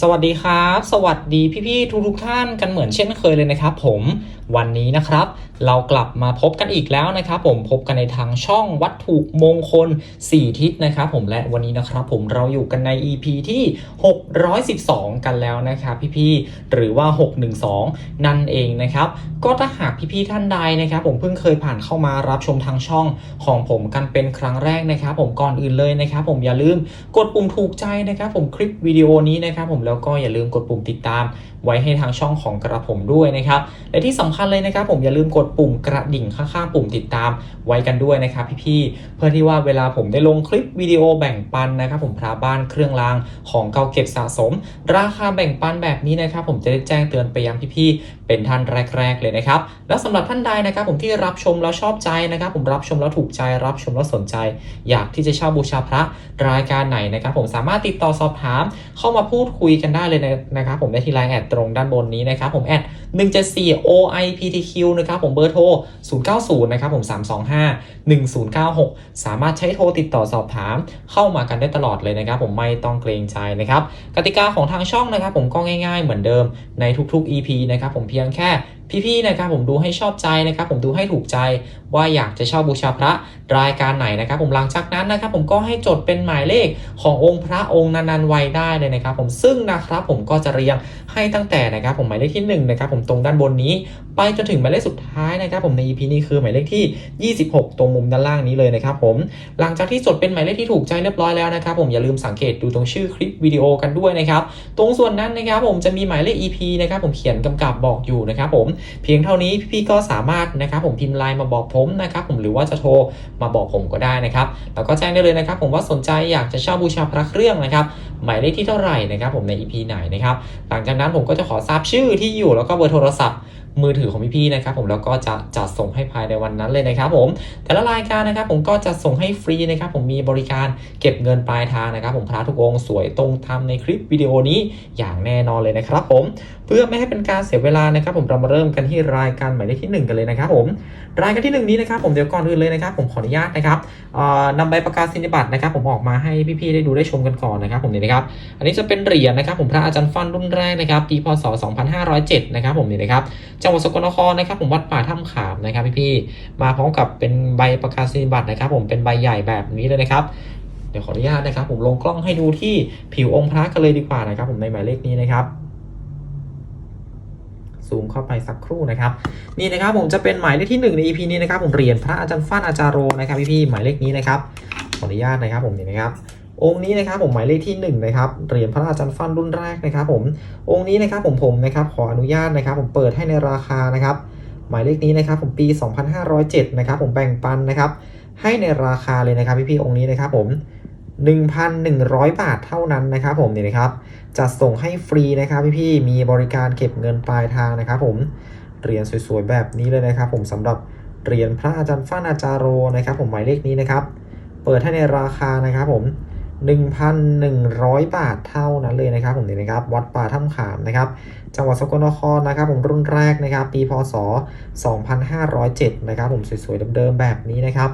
สวัสดีครับ สวัสดีพี่ๆทุกๆท่านกันเหมือนเช่นเคยเลยนะครับผมวันนี้นะครับ เรากลับมาพบกันอีกแล้วนะครับผมพบกันในทางช่องวัตถุมงคล 4 ทิศนะครับผมและวันนี้นะครับผมเราอยู่กันใน EP ที่ 612 กันแล้วนะครับพี่ๆหรือว่า 612 นั่นเองนะครับก็ถ้าหากพี่ๆท่านใดนะครับ ผมเพิ่งเคยผ่านเข้ามารับชมทางช่องของผมกันเป็นครั้งแรกนะครับ ผมก่อนอื่นเลยนะครับ ผมอย่าลืมกดปุ่มถูกใจนะครับ ผมคลิปวิดีโอนี้นะครับ ผมแล้วก็อย่าลืมกดปุ่มติดตามไว้ให้ทางช่องของกระผมด้วยนะครับและที่สำคัญเลยนะครับ ผมอย่าลืมกดปุ่มกระดิ่งข้างๆปุ่มติดตามไว้กันด้วยนะครับ พี่ๆเพื่อที่ว่าเวลาผมได้ลงคลิปวิดีโอแบ่งปันนะครับ ผมพระบ้านเครื่องรางของเก่าเก็บสะสม ราคาแบ่งปันแบบนี้นะครับ ผมจะได้แจ้งเตือนไปยังพี่ๆเป็นท่านแรก ๆ เลยนะครับ แล้วสำหรับท่านใดนะครับ ผมที่รับชมแล้วชอบใจนะครับ ผมรับชมแล้วถูกใจรับชมแล้วสนใจ อยากที่จะเช่าบูชาพระรายการไหนนะครับ ผมสามารถติดต่อสอบถาม เข้ามาพูดคุยกันได้เลยนะครับ ผมได้ที่ไลน์แอดตรงด้านบนนี้นะครับผมแอด174 OIPTQ นะครับผมเบอร์โทร 090 นะครับผม 325 1096 สามารถใช้โทรติดต่อสอบถามเข้ามากันได้ตลอดเลยนะครับผมไม่ต้องเกรงใจนะครับกติกาของทางช่องนะครับผมก็ง่ายๆเหมือนเดิมในทุกๆ EP นะครับผมเพียงแค่ พี่ๆนะครับผมดูให้ชอบใจนะครับผมดูให้ถูกใจว่าอยากจะเช่าบูชาพระรายการไหนนะครับผมหลังจากนั้นนะครับผมก็ให้จดเป็นหมายเลขขององค์พระองค์นันๆไว้ได้เลยนะครับผมซึ่งนะครับผมก็จะเรียงให้ตั้งแต่นะครับผมหมายเลขที่หนึ่งนะครับผมตรงด้านบนนี้ ไปจนถึงหมายเลขสุดท้ายนะครับผมใน EP นี้คือหมายเลขที่ 26 ตรงมุมด้านล่างนี้เลยนะครับผมหลังจากที่จดเป็นหมายเลขที่ถูกใจเรียบร้อยแล้วนะครับผมอย่าลืมสังเกตดูตรงชื่อคลิปวิดีโอกันด้วยนะครับตรงส่วนนั้นนะครับผมจะมีหมายเลข EP นะครับผมเขียนกำกับบอกอยู่นะครับผมเพียงเท่านี้พี่ๆก็สามารถนะครับผมพิมพ์ไลน์มาบอกผมนะครับผมหรือว่าจะโทรมาบอกผมก็ได้นะครับแล้วก็แจ้งได้เลยนะครับ ผมว่าสนใจอยากจะเช่าบูชาพระเครื่องนะครับหมายเลขที่เท่าไหร่นะครับผมใน EP ไหนนะครับหลังจากนั้นผมก็จะขอทราบชื่อที่อยู่แล้วก็เบอร์โทรศัพท์มือถือของพี่ๆนะครับผมแล้วก็จะจัดส่งให้ภายในวันนั้นเลยนะครับผมแต่ละรายการนะครับผมก็จะส่งให้ฟรีนะครับผมมีบริการเก็บเงินปลายทางนะครับ ผมพระทุกองค์สวยตรงทำในคลิปวิดีโอนี้อย่างแน่นอนเลยนะครับผม เพื่อไม่ให้เป็นการเสียเวลานะครับ ผมเรามาเริ่มกันที่รายการหมายเลขที่หนึ่งกันเลยนะครับผมรายการที่หนึ่งนี้นะครับ ผมเดี๋ยวก่อนอื่นเลยนะครับ ผมขออนุญาตนะครับนำใบประกาศนียบัตรนะครับ ผมออกมาให้พี่ๆได้ดูได้ชมกันก่อนนะครับ ผมนี่นะครับ อันนี้จะเป็นเหรียญนะครับ ผมพระอาจารย์ฟันรุ่นแรกนะครับปีพศ 2507 นะครับ ผมนี่นะครับจังหวัดสกลนครนะครับ ผมวัดป่าถ้ำขามนะครับพี่ๆมาพร้อมกับเป็นใบประกาศนียบัตรนะครับ ผมเป็นใบใหญ่แบบนี้เลยนะครับเดี๋ยวขออนุญาตนะครับ ผมลงกล้องให้ดูที่ผิวองค์พระกันเลยดีกว่านะครับ ผมในหมายเลขนี้นะครับ ซูมเข้าไปสักครู่นะครับนี่นะครับผมจะเป็นหมายเลขที่หนึ่งใน EP นี้นะครับผมเหรียญพระอาจารย์ฟ้านอาจารโรนะครับพี่ๆหมายเลขนี้นะครับขออนุญาตนะครับผมนี่นะครับองค์นี้นะครับผมหมายเลขที่หนึ่งนะครับเหรียญพระอาจารย์ฟันรุ่นแรกนะครับผมองค์นี้นะครับผมผมนะครับขออนุญาตนะครับ ผมเปิดให้ในราคานะครับ หมายเลขนี้นะครับผมปี 2507นะครับผมแบ่งปันนะครับให้ในราคาเลยนะครับพี่ๆองค์นี้นะครับผม 1,100 บาทเท่านั้นนะครับผมนี่นะครับจัดส่งให้ฟรีนะครับพี่ๆมีบริการเก็บเงินปลายทางนะครับผมเหรียญสวยๆแบบนี้เลยนะครับ ผมสำหรับเหรียญพระอาจารย์ฟ้านอาจารโรนะครับ ผมหมายเลขนี้นะครับ เปิดให้ในราคานะครับผม 1,100 บาทเท่านั้นเลยนะครับ ผมนี่นะครับ วัดป่าถ้ำขามนะครับ จังหวัดสกลนครนะครับ ผมรุ่นแรกนะครับ ปีพศ 2507 นะครับ ผมสวยๆเดิมๆแบบนี้นะครับ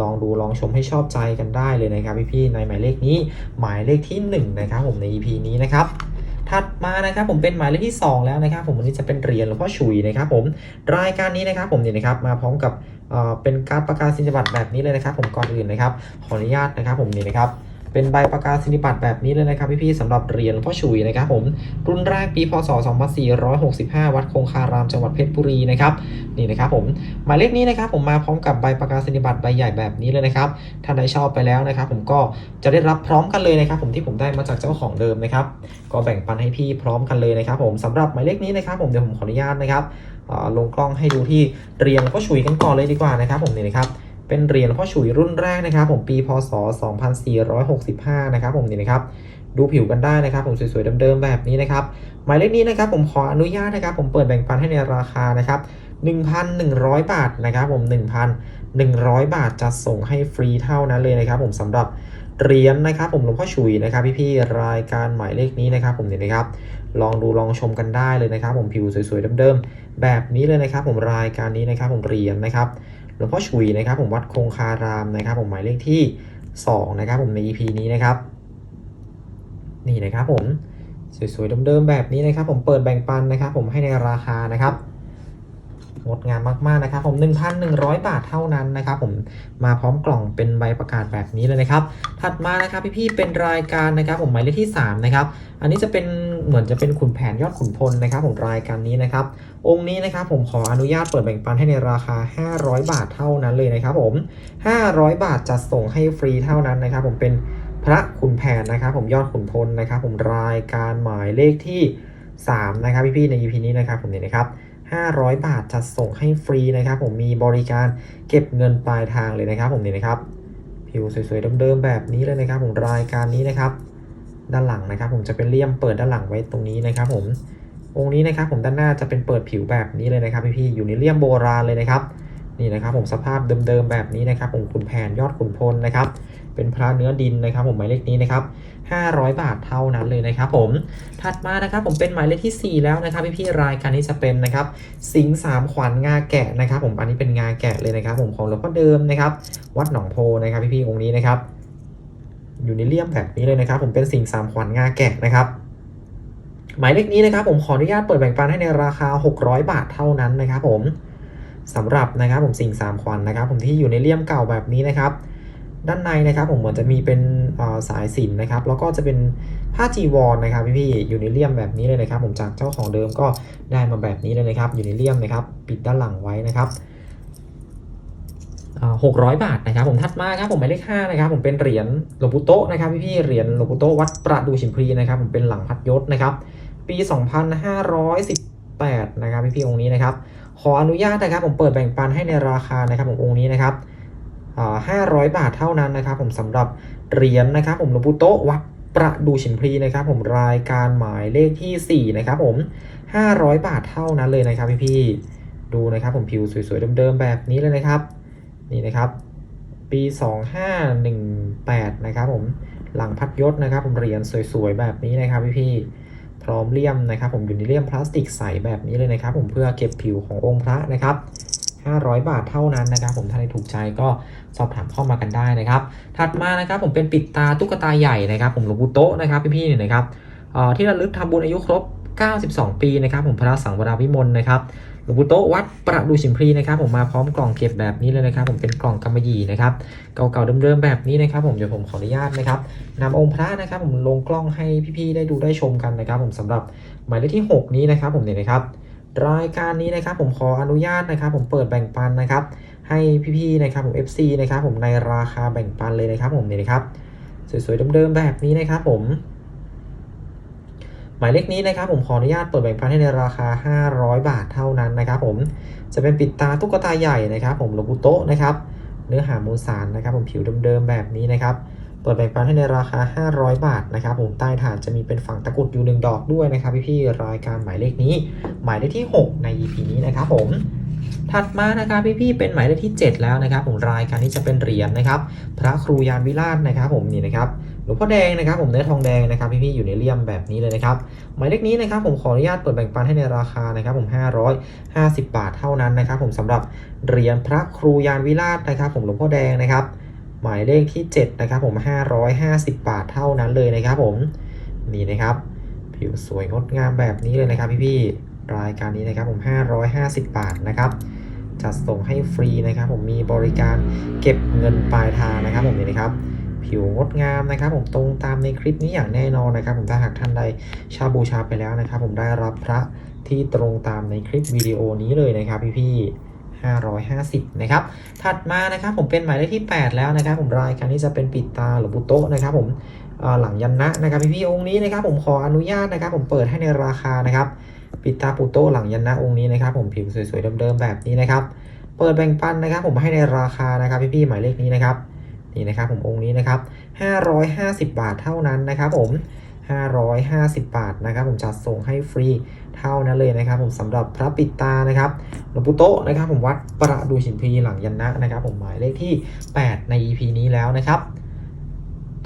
ลองดูลองชมให้ชอบใจกันได้เลยนะครับพี่ๆในหมายเลขนี้หมายเลขที่1นะครับผมใน EP นี้นะครับถัดมานะครับผมเป็นหมายเลขที่ 2 แล้วนะครับผมวันนี้จะเป็นเหรียญหลวงพ่อฉุยนะครับผมรายการนี้นะครับผมเนี่ยนะครับมาพร้อมกับเเป็นการประกาศสินบัตรแบบนี้เลยนะครับ ผมก่อนอื่นนะครับขออนุญาตนะครับผมนี่นะครับ เป็นใบประกาศนียบัตรแบบนี้เลยนะครับพี่ๆสำหรับเหรียญหลวงพ่อฉุยนะครับผมรุ่นแรกปีพศ 2465 วัดคงคารามจังหวัดเพชรบุรีนะครับนี่นะครับผมหมายเลขนี้นะครับผมมาพร้อมกับใบประกาศนียบัตรใบใหญ่แบบนี้เลยนะครับท่านใดชอบไปแล้วนะครับผมก็จะได้รับพร้อมกันเลยนะครับผมที่ผมได้มาจากเจ้าของเดิมนะครับก็แบ่งปันให้พี่พร้อมกันเลยนะครับผมสำหรับหมายเลขนี้นะครับผมเดี๋ยวผมขออนุญาตนะครับลงกล้องให้ดูที่เรียงพ่อฉุยกันก่อนเลยดีกว่านะครับผมนี่นะครับ เป็นเหรียญพ่อฉุยรุ่นแรกนะครับผมปีพศ 2465 นะครับผมนี่นะครับดูผิวกันได้นะครับ ผมสวยๆเดิมๆแบบนี้นะครับหมายเลขนี้นะครับผมขออนุญาตนะครับ ผมเปิดแบ่งปันให้ในราคานะครับ1,100 บาทนะครับผม 1,100 บาทจะส่งให้ฟรีเท่านั้นเลยนะครับ ผมสำหรับเหรียญนะครับ ผมหลวงพ่อฉุยนะครับ พี่ๆรายการหมายเลขนี้นะครับ ผมเนี่ยนะครับ ลองดูลองชมกันได้เลยนะครับ ผมผิวสวยๆเดิมๆแบบนี้เลยนะครับ ผมรายการนี้นะครับ ผมเหรียญนะครับ หลวงพ่อฉุยนะครับ ผมวัดคงคารามนะครับ ผมหมายเลขที่ 2 นะครับ ผมใน EP นี้นะครับ นี่นะครับผมสวยๆเดิมๆแบบนี้นะครับ ผมเปิดแบ่งปันนะครับ ผมให้ในราคานะครับ งดงามมากๆนะครับ ผม 1,100 บาทเท่านั้นนะครับ ผมมาพร้อมกล่องเป็นใบประกาศแบบนี้เลยนะครับ ถัดมานะครับพี่ๆเป็นรายการนะครับ ผมหมายเลขที่ 3 นะครับ อันนี้จะเป็นเหมือนจะเป็นขุนแผนยอดขุนพลนะครับ ผมรายการนี้นะครับ องค์นี้นะครับผมขออนุญาตเปิดแบ่งปันให้ในราคา 500 บาทเท่านั้นเลยนะครับ ผม 500 บาทจัดส่งให้ฟรีเท่านั้นนะครับ ผมเป็นพระขุนแผนนะครับ ผมยอดขุนพลนะครับ ผมรายการหมายเลขที่3นะครับพี่ๆใน EP นี้นะครับผมเนี่ยนะครับ 500 บาทจัดส่งให้ฟรีนะครับ ผมมีบริการเก็บเงินปลายทางเลยนะครับ ผมนี่นะครับผิวสวยๆเดิมๆแบบนี้เลยนะครับ ผมรายการนี้นะครับ ด้านหลังนะครับ ผมจะเป็นเลี่ยมเปิดด้านหลังไว้ตรงนี้นะครับ ผมองค์นี้นะครับ ผมด้านหน้าจะเป็นเปิดผิวแบบนี้เลยนะครับพี่ๆอยู่ในเลี่ยมโบราณเลยนะครับนี่นะครับผมสภาพเดิมๆแบบนี้นะครับ ผมขุนแผนยอดขุนพลนะครับ เป็นพระเนื้อดินนะครับผมหมายเลขนี้นะครับ500 บาทเท่านั้นเลยนะครับผม ถัดมานะครับผมเป็นหมายเลขที่ 4 แล้วนะครับพี่ๆรายการนี้จะเป็นนะครับสิงสามขวัญงาแกะนะครับ ผมอันนี้เป็นงาแกะเลยนะครับ ผมของหลวงพ่อเดิมนะครับ วัดหนองโพนะครับพี่ๆองค์นี้นะครับ อยู่ในเลี่ยมแบบนี้เลยนะครับ ผมเป็นสิงสามขวัญงาแกะนะครับหมายเลขนี้นะครับผมขออนุญาตเปิดแบ่งปันให้ในราคา 600 บาทเท่านั้นนะครับ ผมสำหรับนะครับผมสิงสามขวัญนะครับ ผมที่อยู่ในเลี่ยมเก่าแบบนี้นะครับ ด้านในนะครับผมเหมือนจะมีเป็นสายสินนะครับ แล้วก็จะเป็นผ้าจีวรนะครับพี่ๆอยู่ในเลี่ยมแบบนี้เลยนะครับ ผมจากเจ้าของเดิมก็ได้มาแบบนี้เลยนะครับ อยู่ในเลี่ยมนะครับ ปิดด้านหลังไว้นะครับหกร้อยบาทนะครับ ผมถัดมาครับผมหมายเลขห้านะครับ ผมเป็นเหรียญหลวงปู่โตนะครับพี่ๆเหรียญหลวงปู่โตวัดประดูชิมพลีนะครับ ผมเป็นหลังพัดยศนะครับ ปี2518นะครับพี่ๆองค์นี้นะครับ ขออนุญาตนะครับ ผมเปิดแบ่งปันให้ในราคานะครับผมองค์นี้นะครับ ห้าร้อยบาทเท่านั้นนะครับ ผมสำหรับเหรียญนะครับ ผมหลวงปู่โตะวัดประดูฉิมพลีนะครับ ผมรายการหมายเลขที่ 4 นะครับ ผม 500 บาทเท่านั้นเลยนะครับพี่ๆดูนะครับ ผมผิวสวยๆเดิมๆแบบนี้เลยนะครับ นี่นะครับ ปี 2518 นะครับ ผมหลังพัดยศนะครับ ผมเหรียญสวยๆแบบนี้นะครับพี่ๆพร้อมเลี่ยมนะครับ ผมอยู่ในเลี่ยมพลาสติกใสแบบนี้เลยนะครับ ผมเพื่อเก็บผิวขององค์พระนะครับ 500 บาทเท่านั้นนะครับ ผมถ้าใครถูกใจก็สอบถามเข้ามากันได้นะครับ ถัดมานะครับผมเป็นปิดตาตุ๊กตาใหญ่นะครับ ผมหลวงปู่โตะนะครับพี่ๆเนี่ยนะครับที่ระลึกทำบุญอายุครบ 92 ปีนะครับ ผมพระสังวราวิมลนะครับหลวงปู่โตะวัดประดูชิมพลีนะครับ ผมมาพร้อมกล่องเก็บแบบนี้เลยนะครับ ผมเป็นกล่องกำมะหยี่นะครับเก่าๆเดิมๆแบบนี้นะครับ ผมเดี๋ยวผมขออนุญาตนะครับนำองค์พระนะครับ ผมลงกล้องให้พี่ๆได้ดูได้ชมกันนะครับ ผมสำหรับหมายเลขที่ 6 นี้นะครับ ผมเนี่ยนะครับ รายการนี้นะครับผมขออนุญาตนะครับ ผมเปิดแบ่งปันนะครับ ให้พี่ๆนะครับผม FC นะครับผมในราคาแบ่งปันเลยนะครับ ผมเนี่ยนะครับสวยๆเดิมๆแบบนี้นะครับผม หมายเลขนี้นะครับ ผมขออนุญาตเปิดแบ่งปันให้ในราคา 500 บาทเท่านั้นนะครับ ผมจะเป็นปิดตาตุ๊กตาใหญ่นะครับ ผมหลวงปู่โตะนะครับ เนื้อหามูลสารนะครับ ผมผิวเดิมๆแบบนี้นะครับ เปิดแบ่งปันให้ในราคา 500 บาทนะครับผมใต้ฐานจะมีเป็นฝั่งตะกรุดอยู่หนึ่งดอกด้วยนะครับพี่ๆรายการหมายเลขนี้ หมายเลขที่ 6 ใน EP นี้นะครับผมถัดมานะครับพี่ๆเป็นหมายเลขที่ 7 แล้วนะครับผมรายการนี้จะเป็นเหรียญนะครับ พระครูยานวิราชนะครับผมนี่นะครับหลวงพ่อแดงนะครับผมเนื้อทองแดงนะครับพี่ๆอยู่ในเลี่ยมแบบนี้เลยนะครับหมายเลขนี้นะครับผมขออนุญาตเปิดแบ่งปันให้ในราคานะครับผม550 บาทเท่านั้นนะครับผมสำหรับเหรียญพระครูยานวิราชนะครับผมหลวงพ่อแดงนะครับ หมายเลขที่ 7 นะครับผม 550 บาทเท่านั้นเลยนะครับผม นี่นะครับ ผิวสวยงดงามแบบนี้เลยนะครับพี่ๆรายการนี้นะครับผม 550 บาทนะครับ จัดส่งให้ฟรีนะครับ ผมมีบริการเก็บเงินปลายทางนะครับผมนี่นะครับผิวงดงามนะครับ ผมตรงตามในคลิปนี้อย่างแน่นอนนะครับ ผมถ้าหากท่านใดชาบูชาไปแล้วนะครับ ผมได้รับพระที่ตรงตามในคลิปวิดีโอนี้เลยนะครับพี่ๆ 550 นะครับ ถัดมานะครับผมเป็นหมายเลขที่ 8 แล้วนะครับ ผมรายการนี้จะเป็นปิดตาหรือบุโตะนะครับ ผมหลังยันนะนะครับพี่ๆองค์นี้นะครับ ผมขออนุญาตนะครับ ผมเปิดให้ในราคานะครับ ปิดตาปูโต้หลังยันนะองค์นี้นะครับ ผมผิวสวยๆเดิมๆแบบนี้นะครับ เปิดแบ่งปันนะครับ ผมให้ในราคานะครับพี่ๆหมายเลขนี้นะครับนี่นะครับผมองค์นี้นะครับ550 บาทเท่านั้นนะครับ ผม 550 บาทนะครับ ผมจัดส่งให้ฟรี เท่านั้นเลยนะครับ ผมสำหรับพระปิดตานะครับหลวงปู่โตนะครับ ผมวัดประดูชิมพีหลังยันนะนะครับ ผมหมายเลขที่ 8 ใน EP นี้แล้วนะครับ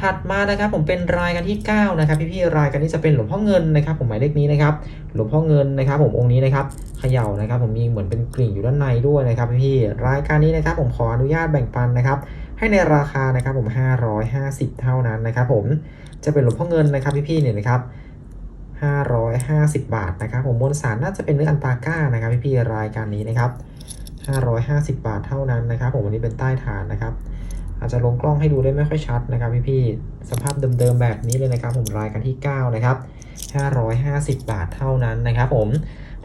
ถัดมานะครับผมเป็นรายการที่ 9 นะครับ พี่ๆรายการนี้จะเป็นหลวงพ่อเงินนะครับ ผมหมายเลขนี้นะครับ หลวงพ่อเงินนะครับ ผมองค์นี้นะครับเขย่านะครับ ผมมีเหมือนเป็นกริ่งอยู่ด้านในด้วยนะครับพี่ๆรายการนี้นะครับ ผมขออนุญาตแบ่งปันนะครับให้ในราคานะครับผม 550 เท่านั้นนะครับ ผมจะเป็นหลวงพ่อเงินนะครับพี่ๆเนี่ยนะครับ 550 บาทนะครับผมมวลสารน่าจะเป็นเนื้ออันปาก้านะครับพี่ๆรายการนี้นะครับ550 บาทเท่านั้นนะครับ ผมวันนี้เป็นใต้ฐานนะครับ อาจจะลงกล้องให้ดูได้ไม่ค่อยชัดนะครับพี่ๆสภาพเดิมๆแบบนี้เลยนะครับ ผมรายการที่ 9 นะครับ 550 บาทเท่านั้นนะครับ ผม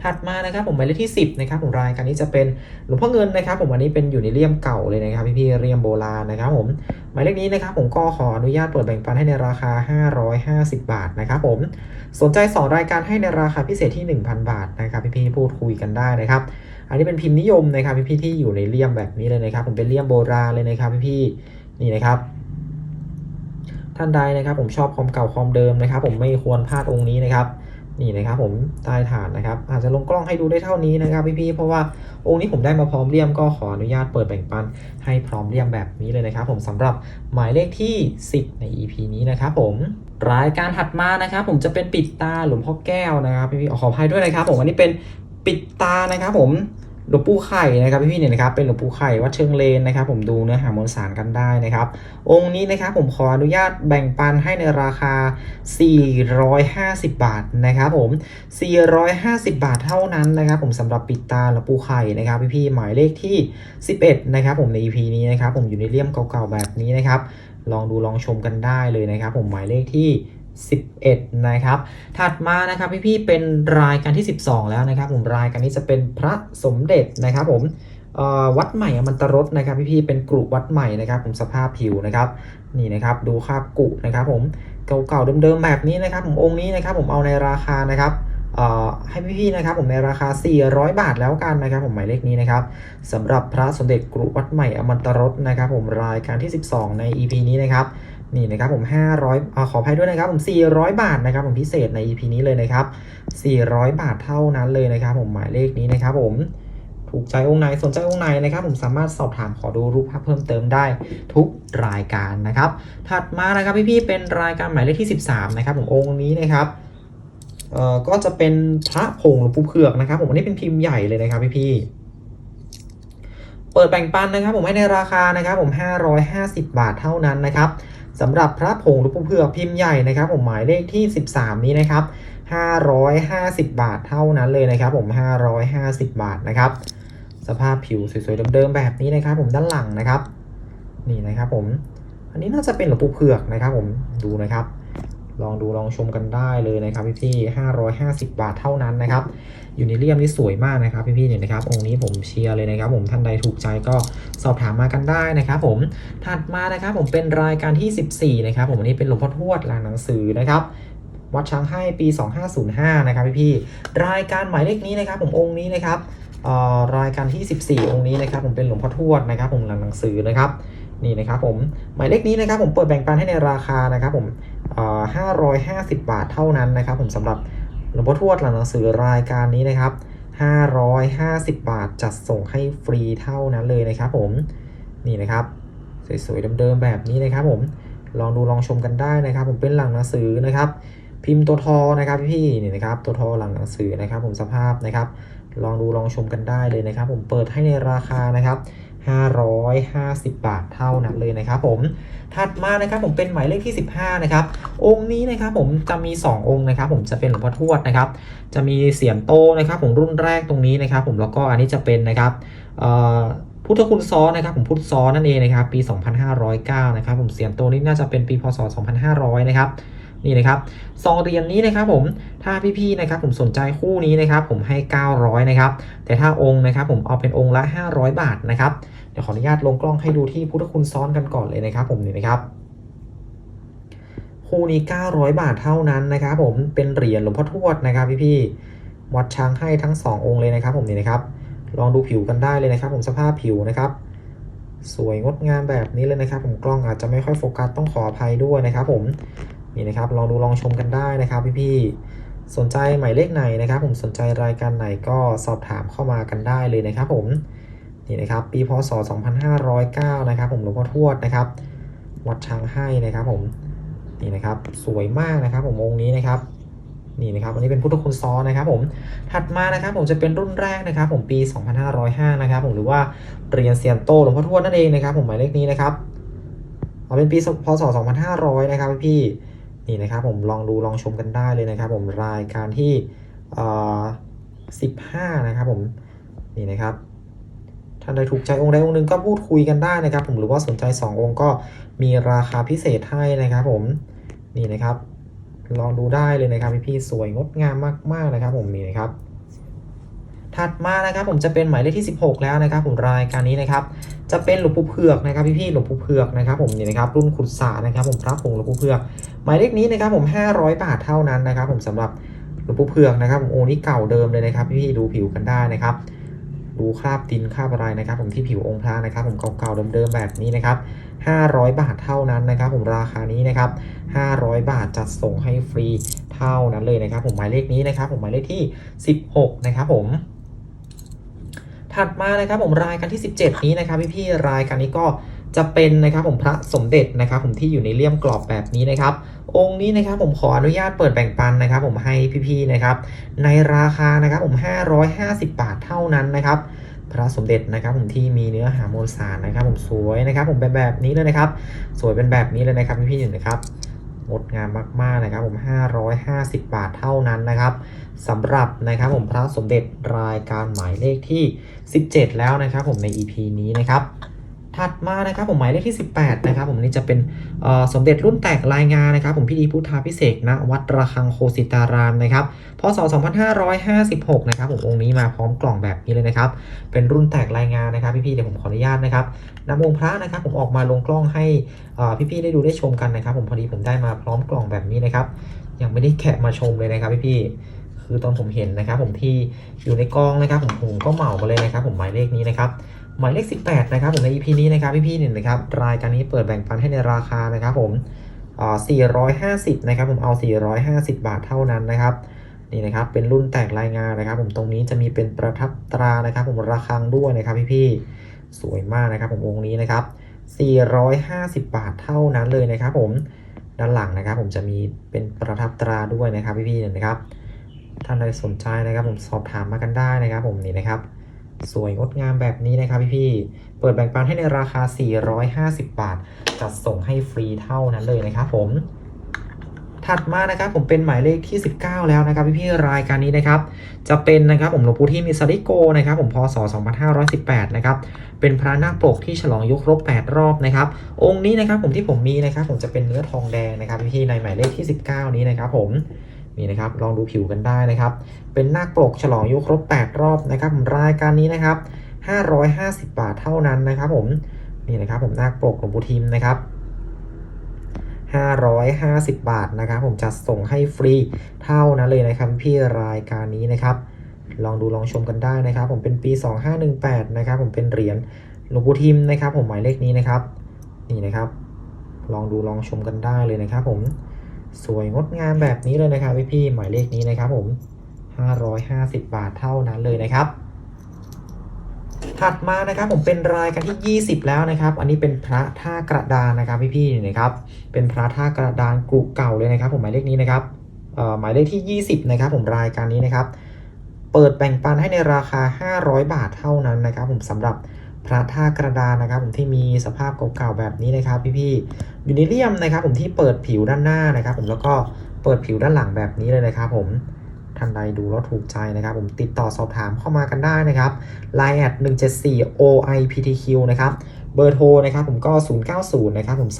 ถัดมานะครับผมหมายเลขที่ 10นะครับผมรายการนี้จะเป็นหลวงพ่อเงินนะครับผมอันนี้เป็นอยู่ในเลี่ยมเก่าเลยนะครับพี่ๆเลี่ยมโบราณนะครับผมหมายเลขนี้นะครับผมก็ขออนุญาตเปิดแบ่งปันให้ในราคา 550 บาทนะครับผมสนใจ 2 รายการให้ในราคาพิเศษที่ 1,000 บาทนะครับพี่ๆพูดคุยกันได้นะครับ อันนี้เป็นพิมพ์นิยมนะครับพี่ๆที่อยู่ในเลี่ยมแบบนี้เลยนะครับ ผมเป็นเลี่ยมโบราณเลยนะครับพี่ๆนี่นะครับท่านใดนะครับผมชอบความเก่าความเดิมนะครับ ผมไม่ควรพลาดองค์นี้นะครับ นี่นะครับผมใต้ฐานนะครับ อาจจะลงกล้องให้ดูได้เท่านี้นะครับพี่ๆเพราะว่าองค์นี้ผมได้มาพร้อมเลี่ยมก็ขออนุญาตเปิดแบ่งปันให้พร้อมเลี่ยมแบบนี้เลยนะครับผมสำหรับหมายเลขที่ 10 ใน EP นี้นะครับผมรายการถัดมานะครับผมจะเป็นปิดตาหลวงพ่อแก้วนะครับพี่ๆขออภัยด้วยนะครับผมอันนี้เป็นปิดตานะครับผม หลวงปู่ไข่นะครับพี่ๆเนี่ยนะครับเป็นหลวงปู่ไข่วัดเชิงเลนนะครับผมดูเนื้อหามวลสารกันได้นะครับ องค์นี้นะครับผมขออนุญาตแบ่งปันให้ในราคา 450 บาทนะครับผม 450 บาทเท่านั้นนะครับผมสำหรับปิดตาหลวงปู่ไข่นะครับพี่ๆหมายเลขที่ 11 นะครับผมใน EP นี้นะครับผมอยู่ในเลี่ยมเก่าๆแบบนี้นะครับลองดูลองชมกันได้เลยนะครับผมหมายเลขที่ 11 นะครับ ถัดมานะครับพี่ๆเป็นรายการที่ 12 แล้วนะครับผมรายการนี้จะเป็นพระสมเด็จนะครับผมวัดใหม่อมันตรสนะครับพี่ๆเป็นกรุวัดใหม่นะครับผมสภาพผิวนะครับนี่นะครับดูคราบกุนะครับผมเก่าๆเดิมๆแบบนี้นะครับผมองค์นี้นะครับผมเอาในราคานะครับให้พี่ๆนะครับผมในราคา 400 บาทแล้วกันนะครับผมหมายเลขนี้นะครับสำหรับพระสมเด็จกรุวัดใหม่อมันตรสนะครับผมรายการที่ 12 ใน EP นี้นะครับ นี่นะครับผม 500อ่าขออภัยด้วยนะครับผม 400 บาทนะครับผมพิเศษใน EP นี้เลยนะครับ 400 บาทเท่านั้นเลยนะครับ ผมหมายเลขนี้นะครับผมถูกใจองค์ไหนสนใจองค์ไหนนะครับ ผมสามารถสอบถามขอดูรูปภาพเพิ่มเติมได้ทุกรายการนะครับ ถัดมานะครับพี่ๆเป็นรายการหมายเลขที่ 13 นะครับ ผมองค์นี้นะครับเอ่อก็จะเป็นพระผงหลวงปู่เผือกนะครับ ผมอันนี้เป็นพิมพ์ใหญ่เลยนะครับพี่ๆเปิดแบ่งปันนะครับ ผมให้ในราคานะครับ ผม 550 บาทเท่านั้นนะครับ สำหรับพระผงหลวงปู่เผือกพิมพ์ใหญ่นะครับ ผมหมายเลขที่ 13 นี้นะครับ 550 บาทเท่านั้นเลยนะครับ ผม 550 บาทนะครับ สภาพผิวสวยๆเดิมๆแบบนี้นะครับ ผมด้านหลังนะครับ นี่นะครับผม อันนี้น่าจะเป็นหลวงปู่เผือกนะครับ ผมดูนะครับ ลองดูลองชมกันได้เลยนะครับพี่ๆ550บาทเท่านั้นนะครับอยู่ในเลียมนี่สวยมากนะครับพี่ๆเนี่ยนะครับองค์นี้ผมเชียร์เลยนะครับ ผมท่านใดถูกใจก็สอบถามมากันได้นะครับ ผมถัดมานะครับผมเป็นรายการที่ 14 นะครับผมอันนี้เป็นหลวงพ่อทวดลานหนังสือนะครับวัดช้างให้ปี 2505 นะครับพี่ๆรายการหมายเลขนี้นะครับ ผมองค์นี้นะครับอ่อรายการที่ 14 องค์นี้นะครับ ผมเป็นหลวงพ่อทวดนะครับ ผมหลานหนังสือนะครับ นี่นะครับผมหมายเลขนี้นะครับผมเปิดแบ่งปันให้ในราคานะครับผมเอ่อ550บาทเท่านั้นนะครับผมสำหรับหลวงพ่อทวดหลานหนังสือรายการนี้นะครับ550บาทจัดส่งให้ฟรีเท่านั้นเลยนะครับผมนี่นะครับสวยๆเดิมๆแบบนี้นะครับผมลองดูลองชมกันได้นะครับ ผมเป็นหลังหนังสือนะครับ พิมพ์ตัวทอนะครับพี่ๆนี่นะครับตัวทอหลังหนังสือนะครับ ผมสภาพนะครับ ลองดูลองชมกันได้เลยนะครับ ผมเปิดให้ในราคานะครับ 550 บาทเท่านั้นเลยนะครับผม ถัดมานะครับผมเป็นหมายเลขที่ 15 นะครับ องค์นี้นะครับผมจะมี 2 องค์นะครับ ผมจะเป็นหลวงพ่อทวดนะครับ จะมีเสียนโตนะครับ ผมรุ่นแรกตรงนี้นะครับ ผมแล้วก็อันนี้จะเป็นนะครับพุทธคุณซ้อนนะครับผมพุทธซ้อนนั่นเองนะครับ ปี 2509 นะครับ ผมเสียนโตนี่น่าจะเป็นปีพศ 2500 นะครับนี่นะครับซองเหรียญนี้นะครับผมถ้าพี่ๆนะครับผมสนใจคู่นี้นะครับผมให้ 900 นะครับ แต่ถ้าองค์นะครับผมเอาเป็นองค์ละ 500 บาทนะครับ เดี๋ยวขออนุญาตลงกล้องให้ดูที่พุทธคุณซ้อนกันก่อนเลยนะครับผมนี่นะครับคู่นี้ 900 บาทเท่านั้นนะครับผมเป็นเหรียญหลวงพ่อทวดนะครับพี่ๆวัดช้างให้ทั้ง 2 องค์เลยนะครับผมนี่นะครับ ลองดูผิวกันได้เลยนะครับ ผมสภาพผิวนะครับ สวยงดงามแบบนี้เลยนะครับ ผมกล้องอาจจะไม่ค่อยโฟกัสต้องขออภัยด้วยนะครับผมนี่นะครับลองดูลองชมกันได้นะครับ พี่ๆสนใจหมายเลขไหนนะครับ ผมสนใจรายการไหนก็สอบถามเข้ามากันได้เลยนะครับ ผม นี่นะครับปีพศ 2509 นะครับผมหลวงพ่อทวดนะครับ วัดช้างให้นะครับผมนี่นะครับสวยมากนะครับผมองค์นี้นะครับนี่นะครับอันนี้เป็นพุทธคุณซ้อนนะครับผมถัดมานะครับผมจะเป็นรุ่นแรกนะครับ ผมปี 2505 นะครับผมหรือว่าเรียญเซียนโตหลวงพ่อทวดนั่นเองนะครับ ผมหมายเลขนี้นะครับเอาเป็นปีพศ 2500 นะครับพี่นี่นะครับผมลองดูลองชมกันได้เลยนะครับ ผมรายการที่เอ่อ15 นะครับผมนี่นะครับ ท่านใดถูกใจองค์ใดองค์หนึ่งก็พูดคุยกันได้นะครับ ผมหรือว่าสนใจ 2 องค์ก็มีราคาพิเศษให้นะครับผมนี่นะครับลองดูได้เลยนะครับพี่ๆสวยงดงามมากๆนะครับ ผมนี่นะครับ ถัดมานะครับผมจะเป็นหมายเลขที่ 16 แล้วนะครับ ผมรายการนี้นะครับ จะเป็นหลวงปู่เผือกนะครับพี่ๆหลวงปู่เผือกนะครับ ผมนี่นะครับรุ่นขุดสานะครับ ผมพระผงหลวงปู่เผือก หมายเลขนี้นะครับ ผม 500 บาทเท่านั้นนะครับ ผมสำหรับหลวงปู่เผือกนะครับผมองค์นี้เก่าเดิมเลยนะครับ พี่ๆดูผิวกันได้นะครับ ดูคราบดินคราบอะไรนะครับ ผมที่ผิวองค์พระนะครับ ผมเก่าๆเดิมๆแบบนี้นะครับ 500 บาทเท่านั้นนะครับ ผมราคานี้นะครับ 500 บาทจัดส่งให้ฟรีเท่านั้นเลยนะครับ ผมหมายเลขนี้นะครับ ผมหมายเลขที่ 16 นะครับ ผมถัดมานะครับผมรายการที่ 17 นี้นะครับพี่ๆรายการนี้ก็ จะเป็นนะครับผมพระสมเด็จนะครับผมที่อยู่ในเลี่ยมกรอบแบบนี้นะครับ องค์นี้นะครับผมขออนุญาตเปิดแบ่งปันนะครับ ผมให้พี่ๆนะครับ ในราคานะครับผม 550 บาทเท่านั้นนะครับ พระสมเด็จนะครับผมที่มีเนื้อหามลสารนะครับ ผมสวยนะครับผมเป็นแบบนี้เลยนะครับ สวยเป็นแบบนี้เลยนะครับพี่ๆอยู่นะครับงดงามมากๆนะครับผม 550 บาทเท่านั้นนะครับสำหรับนะครับผมพระสมเด็จรายการหมายเลขที่ 17 แล้วนะครับ ผมใน EP นี้นะครับ ถัดมานะครับผมหมายเลขที่ 18 นะครับผมนี่จะเป็นสมเด็จรุ่นแตกรายงานนะครับ ผมพิธีพุทธาพิเศษกณวัดระฆังโคสิตารามนะครับพศ 2556 นะครับผมองค์นี้มาพร้อมกล่องแบบนี้เลยนะครับ เป็นรุ่นแตกรายงานนะครับ พี่ๆเดี๋ยวผมขออนุญาตนะครับนำองค์พระนะครับ ผมออกมาลงกล้องให้พี่ๆได้ดูได้ชมกันนะครับ ผมพอดีผมได้มาพร้อมกล่องแบบนี้นะครับ ยังไม่ได้แกะมาชมเลยนะครับพี่ๆคือตอนผมเห็นนะครับ ผมที่อยู่ในกล้องนะครับ ผมผมก็เหมามาเลยนะครับ ผมหมายเลขนี้นะครับ หมายเลข 18 นะครับผมใน EP นี้นะครับพี่ๆเนี่ยนะครับรายการนี้เปิดแบ่งปันให้ในราคานะครับผมอ่า450 นะครับผมเอา 450 บาทเท่านั้นนะครับนี่นะครับเป็นรุ่นแตกรายงานนะครับ ผมตรงนี้จะมีเป็นประทับตรานะครับผมระฆังด้วยนะครับพี่ๆสวยมากนะครับผมองค์นี้นะครับ 450 บาทเท่านั้นเลยนะครับ ผมด้านหลังนะครับ ผมจะมีเป็นประทับตราด้วยนะครับพี่ๆเนี่ยนะครับท่านใดสนใจนะครับ ผมสอบถามมากันได้นะครับ ผมนี่นะครับ สวยงดงามแบบนี้นะครับพี่ๆเปิดแบ่งปันให้ในราคา 450 บาท จัดส่งให้ฟรีเท่านั้นเลยนะครับผม ถัดมานะครับผมเป็นหมายเลขที่ 19 แล้วนะครับพี่ๆรายการนี้นะครับ จะเป็นนะครับผมหลวงปู่ที่มีสริโกนะครับผมพศ 2518 นะครับ เป็นพระนาคปกที่ฉลองยุครบ 8 รอบนะครับ องค์นี้นะครับผมที่ผมมีนะครับผมจะเป็นเนื้อทองแดงนะครับพี่ๆในหมายเลขที่ 19 นี้นะครับผม นี่นะครับลองดูผิวกันได้นะครับ เป็นนาคปลกฉลองยุคครบ 8 รอบนะครับรายการนี้นะครับ 550 บาทเท่านั้นนะครับ ผมนี่นะครับผมนาคปลกหลวงปู่ทิมนะครับ550 บาทนะครับ ผมจะส่งให้ฟรีเท่านั้นเลยนะครับพี่รายการนี้นะครับ ลองดูลองชมกันได้นะครับ ผมเป็นปี 2518 นะครับ ผมเป็นเหรียญหลวงปู่ทิมนะครับ ผมหมายเลขนี้นะครับ นี่นะครับ ลองดูลองชมกันได้เลยนะครับ ผม สวยงดงามแบบนี้เลยนะครับพี่พี่หมายเลขนี้นะครับผม 550 บาทเท่านั้นเลยนะครับ ถัดมานะครับผมเป็นรายการที่ 20 แล้วนะครับ อันนี้เป็นพระท่ากระดานนะครับพี่พี่นะครับ เป็นพระท่ากระดานกรุเก่าเลยนะครับ ผมหมายเลขนี้นะครับหมายเลขที่ 20 นะครับ ผมรายการนี้นะครับ เปิดแบ่งปันให้ในราคา 500 บาทเท่านั้นนะครับ ผมสำหรับ พระท่ากระดานนะครับ ผมที่มีสภาพเก่าๆแบบนี้นะครับ พี่ๆยูนิเลียมนะครับ ผมที่เปิดผิวด้านหน้านะครับ ผมแล้วก็เปิดผิวด้านหลังแบบนี้เลยนะครับ ผมท่านใดดูแล้วถูกใจนะครับ ผมติดต่อสอบถามเข้ามากันได้นะครับ Line แอด174 OIPTQ นะครับ เบอร์โทรนะครับ ผมก็ 090 นะครับ ผม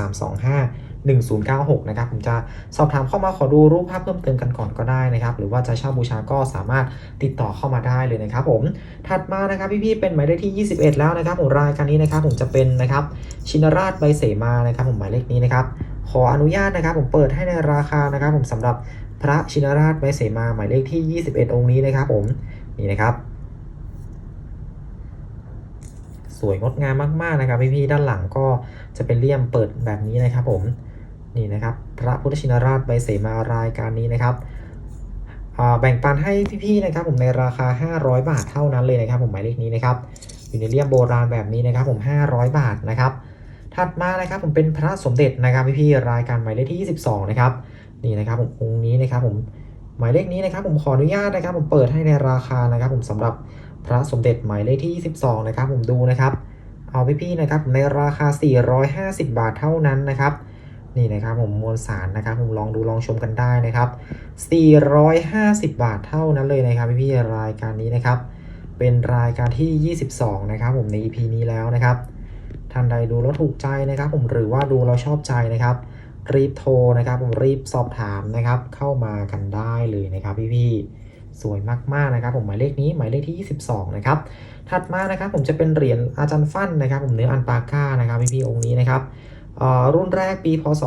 325 1096นะครับผมจะสอบถามเข้ามาขอดูรูปภาพเพิ่มเติมกันก่อนก็ได้นะครับหรือว่าจะเช่าบูชาก็สามารถติดต่อเข้ามาได้เลยนะครับผมถัดมานะครับพี่ๆเป็นหมายเลขที่ 21 แล้วนะครับผมรายการนี้นะครับผมจะเป็นนะครับชินราชใบเสมานะครับผมหมายเลขนี้นะครับขออนุญาตนะครับผมเปิดให้ในราคานะครับผมสำหรับพระชินราชใบเสมาหมายเลขที่ 21 องค์นี้นะครับผมนี่นะครับสวยงดงามมากๆนะครับพี่ๆด้านหลังก็จะเป็นเลี่ยมเปิดแบบนี้นะครับผม นี่นะครับ พระพุทธชินราชใบเสมารายการนี้นะครับแบ่งปันให้พี่ๆนะครับผมในราคา 500 บาทเท่านั้นเลยนะครับ ผมหมายเลขนี้นะครับอยู่ในเลี่ยมโบราณแบบนี้นะครับผม 500 บาทนะครับ ถัดมานะครับผมเป็นพระสมเด็จนะครับพี่ๆรายการหมายเลขที่ 22 นะครับนี่นะครับผมองค์นี้นะครับผมหมายเลขนี้นะครับ ผมขออนุญาตนะครับ ผมเปิดให้ในราคานะครับ ผมสำหรับพระสมเด็จหมายเลขที่ 22 นะครับ ผมดูนะครับ เอาพี่ๆนะครับในราคา 450 บาทเท่านั้นนะครับ นี่นะครับผมมวลสารนะครับผมลองดูลองชมกันได้นะครับ 450 บาทเท่านั้นเลยนะครับพี่ๆรายการนี้นะครับ เป็นรายการที่ 22 นะครับผมใน EP นี้แล้วนะครับท่านใดดูแล้วถูกใจนะครับ ผมหรือว่าดูแล้วชอบใจนะครับ รีบโทรนะครับ ผมรีบสอบถามนะครับ เข้ามากันได้เลยนะครับพี่ๆสวยมากๆนะครับ ผมหมายเลขนี้หมายเลขที่ 22 นะครับถัดมานะครับ ผมจะเป็นเหรียญอาจารย์ฟั่นนะครับ ผมเนื้ออันปาก้านะครับพี่ๆองค์นี้นะครับ รุ่นแรกปีพศ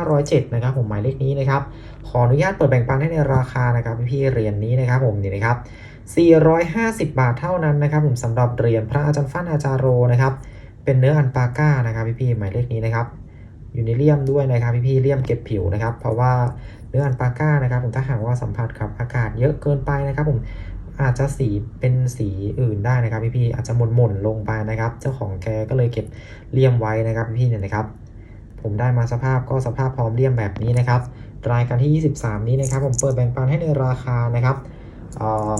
2507 นะครับผมหมายเลขนี้นะครับ ขออนุญาตเปิดแบ่งปันให้ในราคานะครับพี่ๆเหรียญนี้นะครับผมนี่นะครับ 450 บาทเท่านั้นนะครับผมสำหรับเหรียญพระอาจารย์ฟั่นอาจารโรนะครับ เป็นเนื้ออันปาก้านะครับพี่ๆหมายเลขนี้นะครับอยู่ในเลี่ยมด้วยนะครับพี่ๆเลี่ยมเก็บผิวนะครับ เพราะว่าเนื้ออันปาก้านะครับ ผมถ้าหากว่าสัมผัสกับอากาศเยอะเกินไปนะครับผมอาจจะสีเป็นสีอื่นได้นะครับพี่ๆอาจจะหม่นๆลงไปนะครับ เจ้าของแกก็เลยเก็บเลี่ยมไว้นะครับพี่ๆเนี่ยนะครับ ผมได้มาสภาพก็สภาพพร้อมเลี่ยมแบบนี้นะครับ รายการที่ 23 นี้นะครับ ผมเปิดแบ่งปันให้ในราคานะครับเอ่อ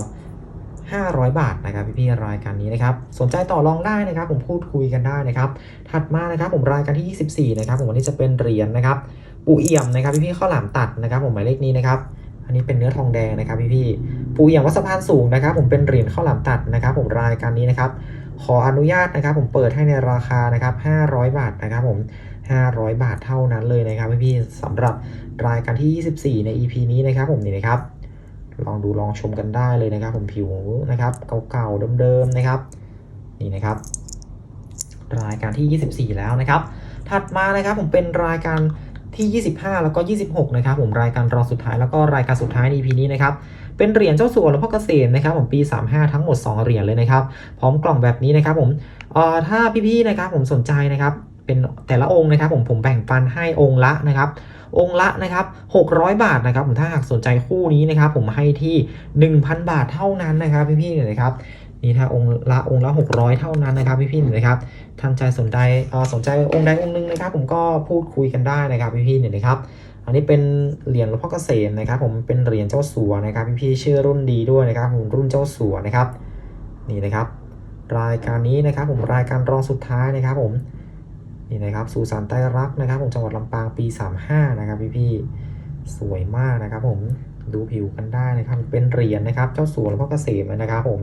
500 บาทนะครับพี่ๆรายการนี้นะครับ สนใจต่อรองได้นะครับ ผมพูดคุยกันได้นะครับ ถัดมานะครับผมรายการที่ 24 นะครับผมวันนี้จะเป็นเหรียญนะครับ ปูเอี่ยมนะครับพี่ๆข้าวหลามตัดนะครับ ผมหมายเลขนี้นะครับอันนี้เป็นเนื้อทองแดงนะครับพี่ๆปูเอี่ยมวัสพานสูงนะครับ ผมเป็นเหรียญข้าวหลามตัดนะครับ ผมรายการนี้นะครับ ขออนุญาตนะครับ ผมเปิดให้ในราคานะครับ 500 บาทนะครับ ผม 500 บาทเท่านั้นเลยนะครับพี่ๆสำหรับรายการที่ 24 ใน EP นี้นะครับผมนี่นะครับ ลองดูลองชมกันได้เลยนะครับ ผมผิวนะครับเก่าๆเดิมๆนะครับ นี่นะครับ รายการที่ 24 แล้วนะครับ ถัดมานะครับผมเป็นรายการที่ 25 แล้วก็ 26 นะครับ ผมรายการรองสุดท้ายแล้วก็รายการสุดท้ายใน EP นี้นะครับเป็นเหรียญเจ้าสัวหลวงพ่อเกษมนะครับผมปี 35 ทั้งหมด 2 เหรียญเลยนะครับ พร้อมกล่องแบบนี้นะครับผมเอ่อถ้าพี่ๆนะครับผมสนใจนะครับ เป็นแต่ละองค์นะครับ ผมผมแบ่งปันให้องค์ละนะครับองละนะครับ 600 บาทนะครับ ผมถ้าหากสนใจคู่นี้นะครับ ผมให้ที่ 1,000 บาทเท่านั้นนะครับ พี่ๆเนี่ยนะครับ นี่ถ้าองละองละ 600 เท่านั้นนะครับ พี่ๆเนี่ยนะครับ ท่านใจสนใจสนใจองค์ใดองค์หนึงนะครับ ผมก็พูดคุยกันได้นะครับ พี่ๆเนี่ยนะครับ อันนี้เป็นเหรียญหลวงพ่อเกษมนะครับ ผมเป็นเหรียญเจ้าสัวนะครับ พี่ๆชื่อรุ่นดีด้วยนะครับ ผมรุ่นเจ้าสัวนะครับ นี่นะครับ รายการนี้นะครับ ผมรายการรองสุดท้ายนะครับ ผม นี่นะครับสุสานไตรรักนะครับผมจังหวัดลำปางปี 35 นะครับพี่ๆสวยมากนะครับผมดูผิวกันได้นะครับเป็นเหรียญนะครับ เจ้าสัวหลวงพ่อเกษมนะครับผม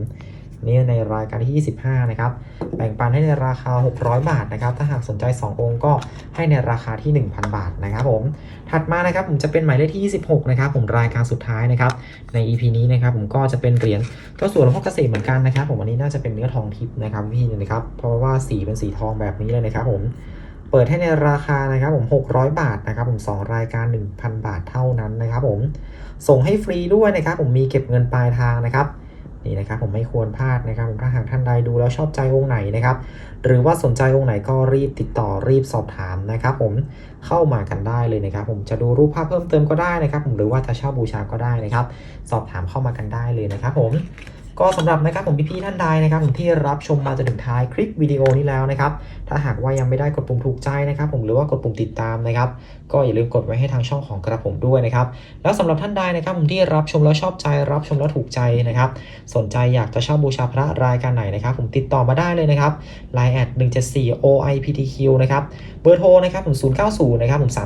นี่ในรายการที่ 25 นะครับ แบ่งปันให้ในราคา 600 บาทนะครับ ถ้าหากสนใจ 2 องค์ก็ให้ในราคาที่ 1,000 บาทนะครับผม ถัดมานะครับผมจะเป็นหมายเลขที่ 26 นะครับ ผมรายการสุดท้ายนะครับ ใน EP นี้นะครับผมก็จะเป็นเหรียญเจ้าสัวหลวงพ่อเกษมเหมือนกันนะครับ ผมอันนี้น่าจะเป็นเนื้อทองทิพย์นะครับพี่นะครับ เพราะว่าสีเป็นสีทองแบบนี้เลยนะครับผม เปิดให้ในราคานะครับผม 600 บาทนะครับผม2รายการ 1,000 บาทเท่านั้นนะครับผมส่งให้ฟรีด้วยนะครับผมมีเก็บเงินปลายทางนะครับนี่นะครับผมไม่ควรพลาดนะครับถ้าหากท่านใดดูแล้วชอบใจองค์ไหนนะครับหรือว่าสนใจองค์ไหนก็รีบติดต่อรีบสอบถามนะครับผมเข้ามากันได้เลยนะครับผมจะดูรูปภาพเพิ่มเติมก็ได้นะครับผมหรือว่าจะเช่าบูชาก็ได้นะครับ สอบถามเข้ามากันได้เลยนะครับผม ก็สำหรับนะครับผมพี่ๆท่านใดนะครับผมที่รับชมมาจนถึงท้ายคลิปวิดีโอนี้แล้วนะครับ ถ้าหากว่ายังไม่ได้กดปุ่มถูกใจนะครับ ผมหรือว่ากดปุ่มติดตามนะครับ ก็อย่าลืมกดไว้ให้ทางช่องของกระผมด้วยนะครับ แล้วสำหรับท่านใดนะครับผมที่รับชมแล้วชอบใจ รับชมแล้วถูกใจนะครับ สนใจอยากจะเช่าบูชาพระรายการไหนนะครับ ผมติดต่อมาได้เลยนะครับ line at 174 oiptq นะครับเบอร์โทรนะครับผม090นะครับผม325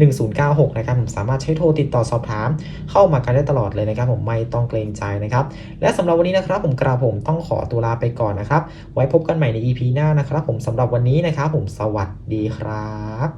1096นะครับผมสามารถใช้โทรติดต่อสอบถาม เข้ามากันได้ตลอดเลยนะครับ ผมไม่ต้องเกรงใจนะครับและสำหรับวันนี้นะครับผมกราผมต้องขอตัวลาไปก่อนนะครับ ไว้พบกันใหม่ใน EP หน้านะครับ ผมสำหรับวันนี้นะครับ ผมสวัสดีครับ